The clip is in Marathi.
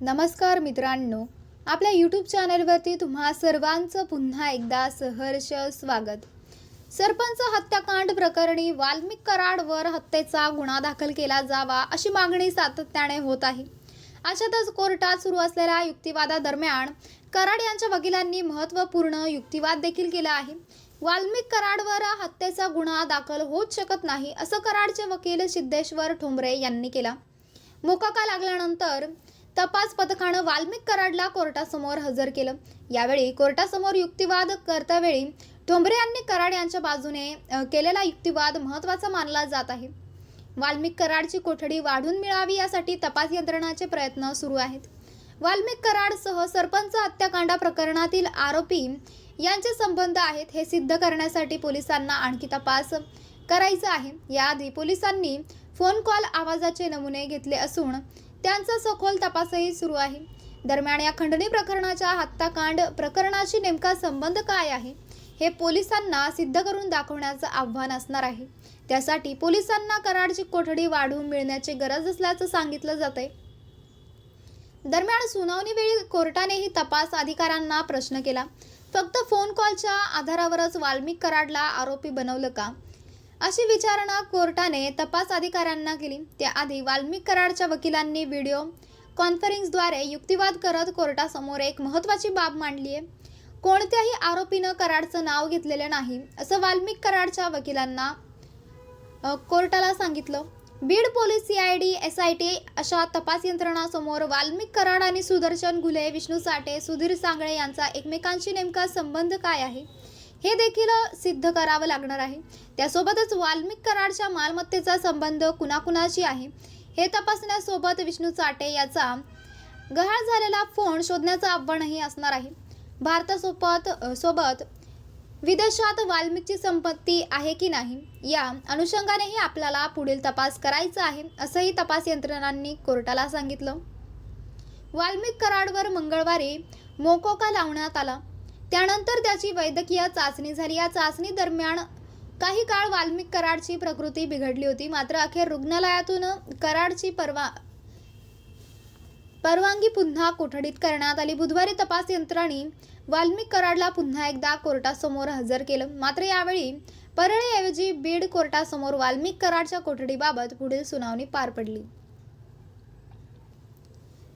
नमस्कार मित्रांनो आपल्या यूट्यूब चॅनलवरती तुम्हा सर्वांचं पुन्हा एकदा सहर्ष स्वागत. सरपंच हत्याकांड प्रकरणी वाल्मिक कराडवर हत्येचा गुन्हा दाखल केला जावा अशी मागणी सातत्याने होत आहे. अशातच कोर्टात सुरू असलेल्या युक्तिवादादरम्यान कराड यांच्या वकिलांनी महत्त्वपूर्ण युक्तिवाद देखील केला आहे. वाल्मिक कराडवर हत्येचा गुन्हा दाखल होऊच शकत नाही असं कराडचे वकील सिद्धेश्वर ठोंबरे यांनी केला. मोकाका लागल्यानंतर तपास पथकानं वाल्मिक कराडला कोर्टासमोर हजर केलं. यावेळी कोर्टासमोर युक्तिवाद करतावेळी ठोंबरे यांनी कराड यांच्या बाजूने केलेला युक्तिवाद महत्त्वाचा मानला जात आहे. वाल्मिक कराडची कोठडी वाढून मिळावी यासाठी तपास यंत्रणाचे प्रयत्न सुरू आहेत. वाल्मिक कराडसह सरपंच हत्याकांडा प्रकरणातील आरोपी यांचे संबंध आहेत हे सिद्ध करण्यासाठी पोलिसांना आणखी तपास करायचा आहे. याआधी पोलिसांनी फोन कॉल आवाजाचे नमुने घेतले असून त्यांचा सखोल तपासही सुरू आहे. दरम्यान या खंडणी प्रकरणाच्या हत्याकांड प्रकरणाशी नेमका संबंध काय आहे हे पोलिसांना सिद्ध करून दाखवण्याचं आव्हान असणार आहे. त्यासाठी पोलिसांना कराडची कोठडी वाढवून मिळण्याची गरज असल्याचं सांगितलं जातंय. दरम्यान सुनावणीवेळी कोर्टानेही तपास अधिकाऱ्यांना प्रश्न केला. फक्त फोन कॉलच्या आधारावरच वाल्मिक कराडला आरोपी बनवलं का? अशी विचारणा कोर्टाने तपास अधिकाऱ्यांना केली. त्याआधी वाल्मिक कराडच्या वकिलांनी व्हिडिओ कॉन्फरन्सद्वारे युक्तिवाद करत कोर्टासमोर एक महत्त्वाची बाब मांडली आहे. कोणत्याही आरोपीनं कराडचं नाव घेतलेलं नाही असं वाल्मिक कराडच्या वकिलांना कोर्टाला सांगितलं. Beed police C I D S I T अशा तपास यंत्रणासमोर वाल्मिक कराड आणि सुदर्शन घुले विष्णू साठे सुधीर सांगळे यांचा एकमेकांशी नेमका संबंध काय आहे? हे देखील सिद्ध करावं लागणार आहे. त्यासोबतच वाल्मिक कराडच्या मालमत्तेचा संबंध कुणाकुणाशी आहे हे तपासण्यासोबत विष्णू चाटे याचा गहाळ झालेला फोन शोधण्याचं आव्हानही असणार आहे. भारतासोबत सोबत विदेशात वाल्मिकची संपत्ती आहे की नाही या अनुषंगानेही आपल्याला पुढील तपास करायचा आहे असंही तपास यंत्रणांनी कोर्टाला सांगितलं. वाल्मिक कराडवर मंगळवारी मोकोका लावण्यात आला. त्यानंतर त्याची वैद्यकीय चाचणी झाली. या चाचणी दरम्यान काही काळ वाल्मिक कराडची प्रकृती बिघडली होती. मात्र अखेर रुग्णालयातून कराडची परवा परवानगी पुन्हा कोठडीत करण्यात आली. बुधवारी तपास यंत्रणांनी वाल्मिक कराडला पुन्हा एकदा कोर्टासमोर हजर केलं. मात्र यावेळी परळीऐवजी बीड कोर्टासमोर वाल्मिक कराडच्या कोठडीबाबत पुढील सुनावणी पार पडली.